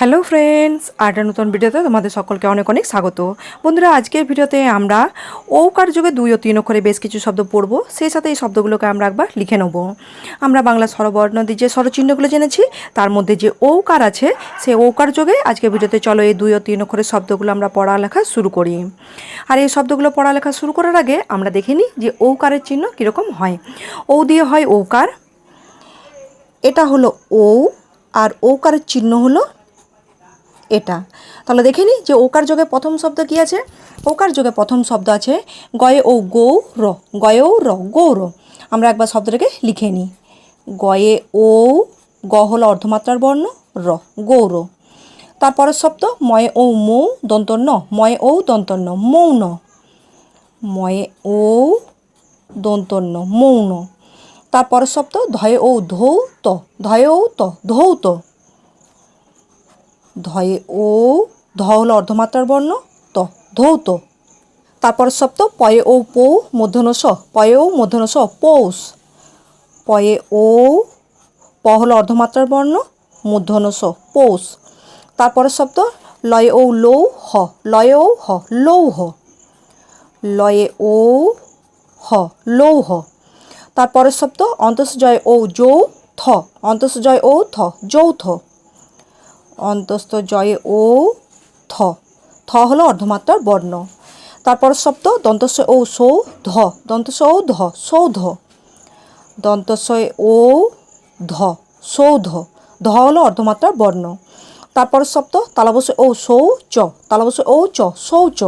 Hello friends আরেকটা নতুন ভিডিওতে তোমাদের সকলকে অনেক অনেক স্বাগত। বন্ধুরা, আজকের ভিডিওতে আমরা ঔকার যুগে দুই ও তিন অক্ষরে বেশ কিছু শব্দ পড়ব। সেই সাথে এই শব্দগুলোকে আমরা একবার লিখে নেব। আমরা বাংলা স্বরবর্ণ দিয়ে যে স্বরচিহ্নগুলো জেনেছি, তার মধ্যে যে ঔকার আছে, সেই ঔকার যুগে আজকের ভিডিওতে চলো এই দুই ও তিন অক্ষরের শব্দগুলো আমরা পড়ালেখা শুরু করি। আর এই শব্দগুলো পড়ালেখা শুরু করার আগে আমরা দেখে নিই যে ঔকারের চিহ্ন কীরকম হয়। ও দিয়ে হয় ঔকার। এটা হলো ও আর ঔকারের চিহ্ন হলো এটা। তাহলে দেখে নিই যে ওকার যোগে প্রথম শব্দ কি আছে? ওকার যোগে প্রথম শব্দ আছে গয়ে ও গৌ র। গয়ে ও র। গৌর আমরা একবার শব্দটাকে লিখে নিই গয়ে ও গ হলো অর্ধমাত্রার বর্ণ, র গৌর তারপরের শব্দ ময়ে ও মৌ দন্তন্য, ময়ে ও দন্তন্য, মৌন। ময়ে ও দন্তন্য, মৌন। তারপরের শব্দ ধয়ে ও ধৌ ত ধয়ে ও ত, ধৌত। ধয়ে ও, ধ হলো অর্ধমাত্রার বর্ণ, ত ধৌত তারপর শব্দ পয়ে ও, পৌ মধ্যন স, পয়ে ও মধ্যন স, পৌষ। পয়ে ও, প হলো অর্ধমাত্রার বর্ণ মধ্যন স, পৌষ। তারপরের শব্দ লয়ে ও, লৌ, হ, লয়ে ও, হ লৌহ লয়ে ও, হ লৌহ তারপরের শব্দ অন্তঃজয় ও যৌ থ অন্তঃজয় ও থ, যৌথ। অন্তস্থ জয়ে ও থ। থ হলো অর্ধমাত্রার বর্ণ। তারপর শব্দ দন্তস্ব ও সৌ ধ দন্তস্ব ও ধ, সৌধ। দন্তস্বয় ও ধ, সৌধ। ধ হলো অর্ধমাত্রার বর্ণ। তারপর শব্দ তালাবস্য ও সৌ চ তালাবস্য ও চ সৌ চ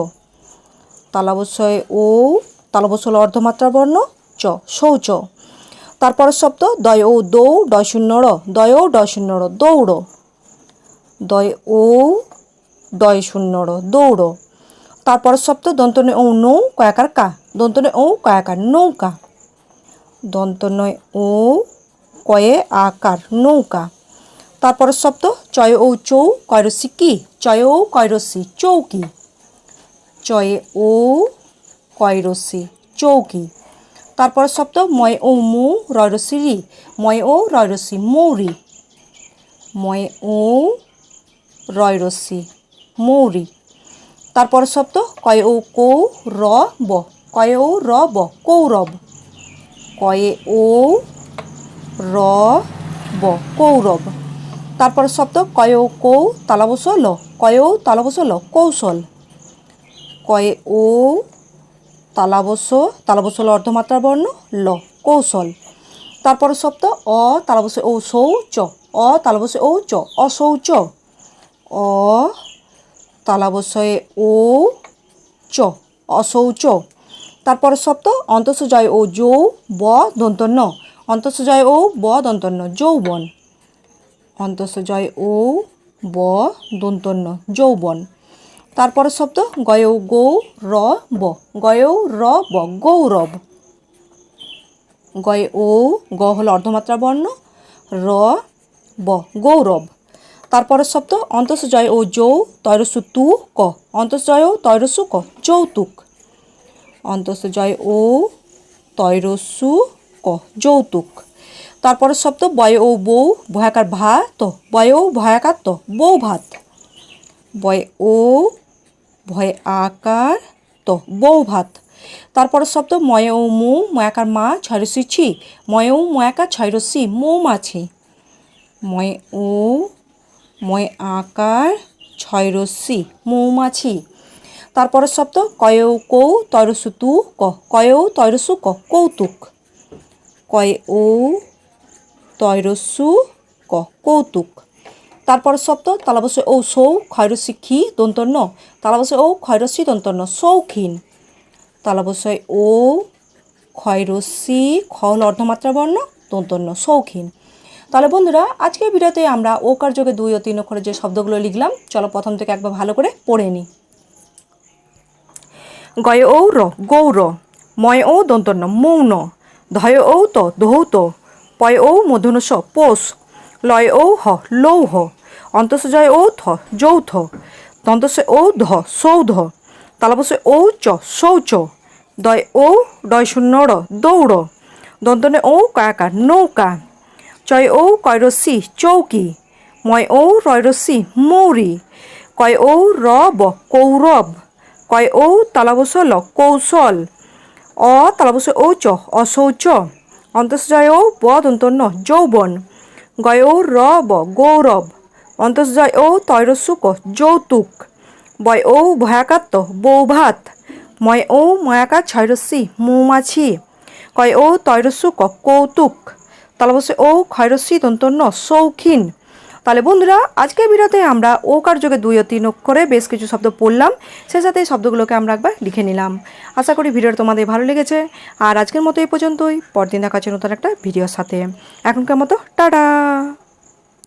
তালাবস্যয় ও তালবস্য হলো অর্ধমাত্রার বর্ণ, চ সৌ চ তারপর শব্দ দয় ও দৌ ডয় শূন্য র, দয় ও ডয় শূন্য র, দৌড়। দয় ও দয় শূন্য র, দৌড় তারপর শব্দ দন্তনে ও নৌ, কয়াকার কা। দন্তনে ও কয়াকার নৌকা। দন্তনয় ও কয়ে, আকার, নৌকা। তারপর শব্দ চয় ও চৌ, কয়রসি কি? চয় ও কয়রসি, চৌকি। চয়ে ও কয়রসি, চৌকি। তারপর শব্দ ময় ও মৌ, রয়রসি রি। ময় ও রয়রসি, মৌরি। ময় ও রয়রসি মৌরি। তারপর শব্দ কয়ে ও কৌ র ব কয়ে ও র ব, কৌরব। কয়ে ও র ব, কৌরব। তারপর শব্দ কয়ে ও কৌ তালাবস ল কয়ে ও তালাবস ল কৌশল। কয়ে ও তালাবস তালাবস ল অর্ধমাত্রার বর্ণ, ল, কৌশল। তারপর শব্দ অ তালাবসে ও সৌ চ অ তালাবসে ও চ অশৌচ অ, তালাবসয়ে ও চ অশৌচ তারপর শব্দ অন্তঃসজয় ও যৌ, ব, দন্তন্য। অন্তঃসজয় ও ব, দন্তন্য, যৌবন। অন্তঃসজয় ও ব, দন্তন্য, যৌবন। তারপর শব্দ গয়েও গৌ, র, ব। গয়েও র, ব গৌরব গয়ে ও গ হল অর্ধমাত্রা বর্ণ। র, ব, গৌরব। তারপরের শব্দ অন্তঃসজয় ও যৌ তৈরসু তু ক। অন্তঃসজয় ও তৈরসু ক। যৌতুক। অন্তঃসজয় ও তৈরসু ক। যৌতুক। তারপরের শব্দ বয় ও বউ, ভয়াকার ভা তো বয় ও ভয়াকার তো, বউ ভাত। বয় ও ভয় আকার তো, বউ ভাত। তারপরের শব্দ ময় ও মৌ, ময়াকার মা, ছয়রসি ছি। ময় ও ময়াকার ছয়রসি, মৌমাছি। ময় ও ময় আকার ছয়রসি মৌমাছি। তারপরের শব্দ, কয়েও কৌ তৈরসু তু ক, কয়েও তৈরসু ক, কৌতুক। কয়ে ও তৈরসু ক, কৌতুক। তারপর শব্দ তালাবসে ও সৌ ক্ষয়রসি খি দন্তন্য তালাবসে ও ক্ষয়রসি দন্তন্য শৌখিন তালাবসয় ও ক্ষয়রসি খ হল অর্ধমাত্রা বর্ণ দন্তন্য শৌখিন তাহলে বন্ধুরা, আজকের ভিডিওতে আমরা ওকার যোগে দুই ও তিন অক্ষরে যে শব্দগুলো লিখলাম, চলো প্রথম থেকে একবার ভালো করে পড়ে নিই। গয় ও র গৌর ময় ও দন্তন্য, মৌন ধয় ও ত, ধৌত পয় ও মধুনস পোষ লয় ও হ, লৌহ অন্তঃসজয় ও থ, যৌথ দন্তসে ও ধ, সৌধ তালাবসে ও চ, শৌচ দয় ও ডয় শূন্য র দৌড় দন্তনে ও কায়াকার, নৌকা। চয় ও কয়রসি চৌকি। ময় ও রয় রশ্মি মৌরি কয় ও র ব কৌরব কয় ও তালাবস ল কৌশল। অ তালাবস চ, অশৌচ। অন্তঃজয় ব দন্তন্য যৌবন গয় ও র ব গৌরব অন্তঃজয় ও তৈরস্যুক যৌতুক। বয় ও ভয়াকাত্ত, বৌভাত। ময় ও ময়াকার ছয়রস্যি মৌমাছি। কয় ও তৈরস্যুক কৌতুক। তালবসে ও ক্ষয়রস্যি তন্তন্য শৌখিন তাহলে বন্ধুরা, আজকের ভিডিওতে আমরা ওকার যোগে দুই ও তিন করে বেশ কিছু শব্দ পড়লাম। সে সাথে এই শব্দগুলোকে আমরা একবার লিখে নিলাম। আশা করি ভিডিওটা তোমাদের ভালো লেগেছে। আর আজকের মতো এই পর্যন্তই। পরদিন দেখা হচ্ছে নতুন একটা ভিডিওর সাথে। এখনকার মতো, টাটা!